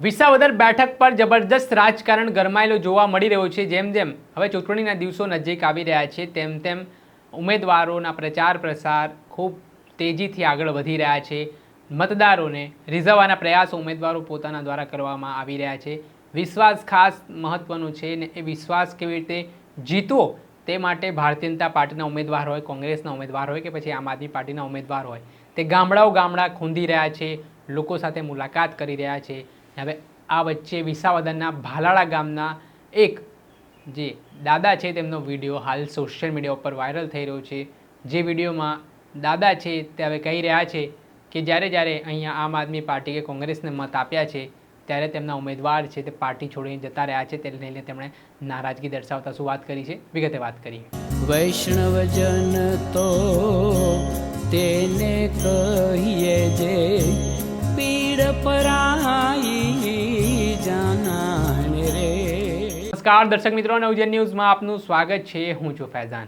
વિસાવદર બેઠક પર જબરદસ્ત રાજકારણ ગરમાયેલું જોવા મળી રહ્યું છે. જેમ જેમ હવે ચૂંટણીના દિવસો નજીક આવી રહ્યા છે, તેમ તેમ ઉમેદવારોના પ્રચાર પ્રસાર ખૂબ તેજીથી આગળ વધી રહ્યા છે. મતદારોને રીઝવવાના પ્રયાસો ઉમેદવારો પોતાના દ્વારા કરવામાં આવી રહ્યા છે. વિશ્વાસ ખાસ મહત્ત્વનો છે ને એ વિશ્વાસ કેવી રીતે જીતવો તે માટે ભારતીય જનતા પાર્ટીના ઉમેદવાર હોય, કોંગ્રેસના ઉમેદવાર હોય કે પછી આમ આદમી પાર્ટીના ઉમેદવાર હોય, તે ગામડાઓ ગામડા ખૂંદી રહ્યા છે, લોકો સાથે મુલાકાત કરી રહ્યા છે. હવે આ વચ્ચે વિસાવદરના ભાલાળા ગામના એક જે દાદા છે તેમનો વીડિયો હાલ સોશિયલ મીડિયા ઉપર વાયરલ થઈ રહ્યો છે. જે વિડીયોમાં દાદા છે તે હવે કહી રહ્યા છે કે જ્યારે જ્યારે અહીંયા આમ આદમી પાર્ટી કે કોંગ્રેસને મત આપ્યા છે, ત્યારે તેમના ઉમેદવાર છે તે પાર્ટી છોડીને જતા રહ્યા છે. તેને લઈને તેમણે નારાજગી દર્શાવતા શું વાત કરી છે? વિગતે વાત કરી વૈષ્ણવજન તો તેને કહીએ જે નમસ્કાર, દર્શક મિત્રો, નવજન ન્યૂઝમાં આપનું સ્વાગત છે. હું છું ફૈઝાન.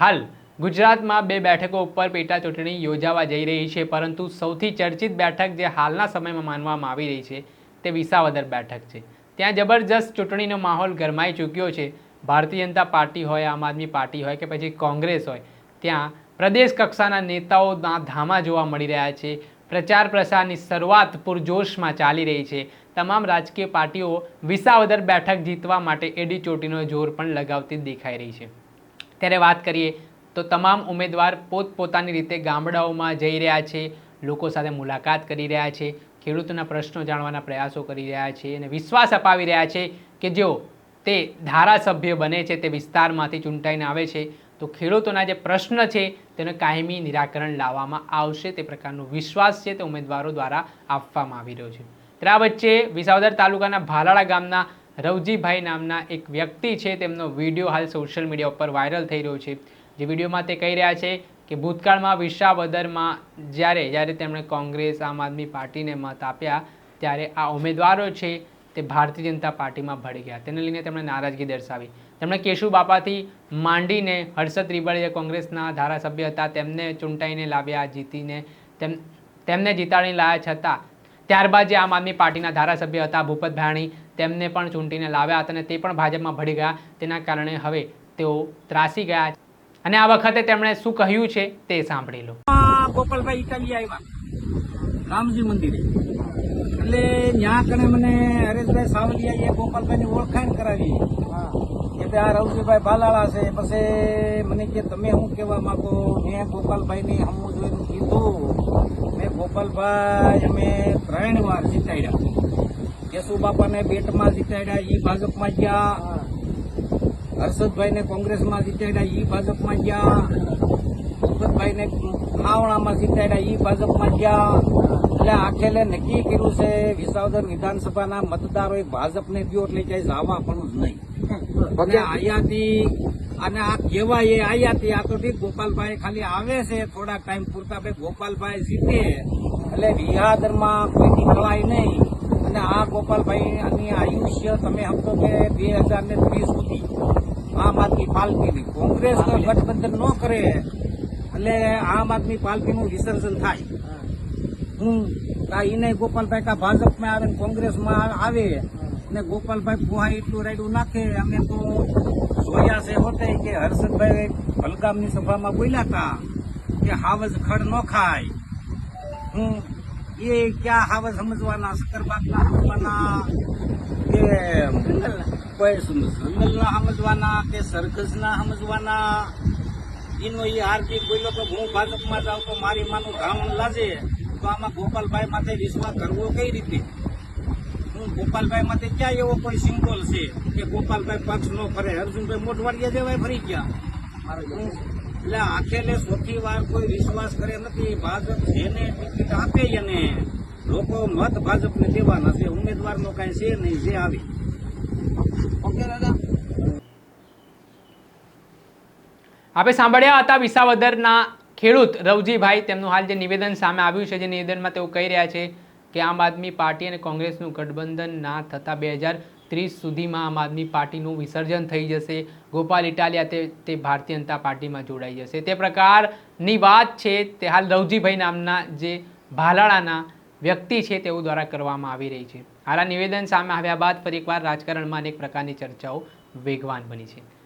હાલ, ગુજરાતમાં બે બેઠકો ઉપર પેટા ચૂંટણી યોજાવા જઈ રહી છે, પરંતુ સૌથી ચર્ચિત બેઠક જે હાલના સમયમાં માનવામાં આવી રહી છે, તે વિસાવદર બેઠક છે. ત્યાં જબરજસ્ત ચૂંટણીનો માહોલ ગરમાઈ ચૂક્યો છે. ભારતીય જનતા પાર્ટી હોય, આમ આદમી પાર્ટી હોય કે પછી કોંગ્રેસ હોય, ત્યાં પ્રદેશ કક્ષાના નેતાઓના ધામા જોવા મળી રહ્યા છે. પ્રચાર પ્રસારની શરૂઆત પૂરજોશમાં ચાલી રહી છે. તમામ રાજકીય પાર્ટીઓ વિસાવદર બેઠક જીતવા માટે એડી ચોટીનો જોર પણ લગાવતી દેખાઈ રહી છે. ત્યારે વાત કરીએ તો તમામ ઉમેદવાર પોતપોતાની રીતે ગામડાઓમાં જઈ રહ્યા છે, લોકો સાથે મુલાકાત કરી રહ્યા છે, ખેડૂતોના પ્રશ્નો જાણવાના પ્રયાસો કરી રહ્યા છે અને વિશ્વાસ અપાવી રહ્યા છે કે જેઓ તે ધારાસભ્ય બને છે તે વિસ્તારમાંથી ચૂંટાઈને આવે છે. તો ખેડૂતોના જે પ્રશ્ન છે તેનું કાયમી નિરાકરણ લાવવામાં આવશે, તે પ્રકારનો વિશ્વાસ છે તે ઉમેદવારો દ્વારા આપવામાં આવી રહ્યો છે. ત્યારે વચ્ચે વિસાવદર તાલુકાના ભાલાળા ગામના રવજીભાઈ નામના એક વ્યક્તિ છે, તેમનો વીડિયો હાલ સોશિયલ મીડિયા ઉપર વાયરલ થઈ રહ્યો છે. જે વિડીયોમાં તે કહી રહ્યા છે કે ભૂતકાળમાં વિસાવદરમાં જ્યારે જ્યારે તેમણે કોંગ્રેસ, આમ આદમી પાર્ટીને મત આપ્યા, ત્યારે આ ઉમેદવારો છે તે ભારતીય જનતા પાર્ટીમાં ભળી ગયા. તેને લઈને તેમણે નારાજગી દર્શાવી. તેમણે કેશુ બાપાથી માંડીને હર્ષદ રીબળ જે કોંગ્રેસના ધારાસભ્ય હતા. તેમને ચૂંટાઈને લાવ્યા, જીતીને તેમ, તેમને જીતાડીને લાવ્યા છતાં ત્યારબાદ જે આમ આદમી પાર્ટીના ધારાસભ્ય હતા, ભૂપત ભાણી, તેમને પણ ચૂંટીને લાવ્યા હતા અને તે પણ ભાજપમાં ભળી ગયા. તેના કારણે હવે તેઓ ત્રાસી ગયા અને આ વખતે તેમણે શું કહ્યું છે તે સાંભળી લો. ગોપાલભાઈ ઇટાલી આવ્યા. રામજી મંદિરે. એટલે ત્યાં કણે મને હરેશભાઈ સાવલિયાએ ગોપાલભાઈની ઓળખાણ કરાવી. ભાઈ આ રવજીભાઈ બાલાળા છે, પછી મને કે તમે શું કહેવા માંગો? મેં ગોપાલભાઈને હમું જોઈને કીધું, મેં ગોપાલભાઈ અમે ત્રણ વાર જીતાડ્યા. કેશુ બાપાને બેટમાં જીતાડ્યા, ઈ ભાજપમાં ગયા. હર્ષદભાઈને કોંગ્રેસમાં જીતાડ્યા, ઈ ભાજપમાં ગયા. ભૂપતભાઈને માવણામાં જીતાડ્યા ઈ ભાજપમાં ગયા એટલે આખેલે નક્કી કર્યું છે વિસાવદર વિધાનસભાના મતદારોએ ભાજપને દો એટલે ક્યાંય જવા પણ જ નહીં. અને આયાથી અને આ કહેવાય એ આયાથી આ તો ઠીક ગોપાલભાઈ ખાલી આવે છે થોડાક ટાઈમ પૂરતા ભાઈ ગોપાલભાઈ જીતે. એટલે વિહાદરમાં કોઈ નીકળાય નહીં. અને આ ગોપાલભાઈ આની આયુષ્ય તમે સમજો કે બે હજાર ને ત્રીસ સુધી આમ આદમી પાર્ટીની. કોંગ્રેસ ગઠબંધન ન કરે. એટલે આમ આદમી પાર્ટીનું વિસર્જન થાય. હું કા એને ગોપાલભાઈ કા ભાજપમાં આવે ને કોંગ્રેસમાં આવે ને ગોપાલભાઈ પોહા એટલું રાયડું નાખે અમે તો જોયા છે હોતે કે હર્ષદભાઈ ભલગામની સભામાં બોલ્યા હતા કે હાવજ ખડ ન ખાય. હું એ ક્યાં હાવજ સમજવાના શકરબાગના સમજવાના કે કોઈ જંગલના સમજવાના કે સરઘસના સમજવાના? એનો એ આરતી બોલ્યો તો હું ભાજપમાં જાઉં તો મારી માનું ધામણ લાજે. તો આમાં ગોપાલભાઈ માથે વિશ્વાસ કરવો કઈ રીતે? હું ગોપાલભાઈ માથે ક્યાં એવો કોઈ સિમ્બોલ છે કે ગોપાલભાઈ પક્ષ નો ફરે? અર્જુનભાઈ મોટવાડિયા જેવાય ફરી ગયા. એટલે આખેલે ચોથી વાર કોઈ વિશ્વાસ કરે નથી. ભાજપ જેને ટિકિટ આપે એને લોકો મત ભાજપને દેવાના છે. ઉમેદવારનો કાંઈ છે નહીં, જે આવે. ઓકે, દાદા. આપણે સાંભળ્યા હતા વિસાવદરના ખેડૂત રવજીભાઈ. તેમનું હાલ જે નિવેદન સામે આવ્યું છે, જે નિવેદનમાં તેઓ કહી રહ્યા છે કે આમ આદમી પાર્ટી અને કોંગ્રેસનું ગઠબંધન ના થતાં બે હજાર ત્રીસ સુધીમાં આમ આદમી પાર્ટીનું વિસર્જન થઈ જશે. ગોપાલ ઇટાલિયા તે તે ભારતીય જનતા પાર્ટીમાં જોડાઈ જશે. તે પ્રકારની વાત છે, તે હાલ રવજીભાઈ નામના જે ભાલાળાના વ્યક્તિ છે તેઓ દ્વારા કરવામાં આવી રહી છે. આ નિવેદન સામે આવ્યા બાદ ફરી એકવાર રાજકારણમાં અનેક પ્રકારની ચર્ચાઓ વેગવાન બની છે.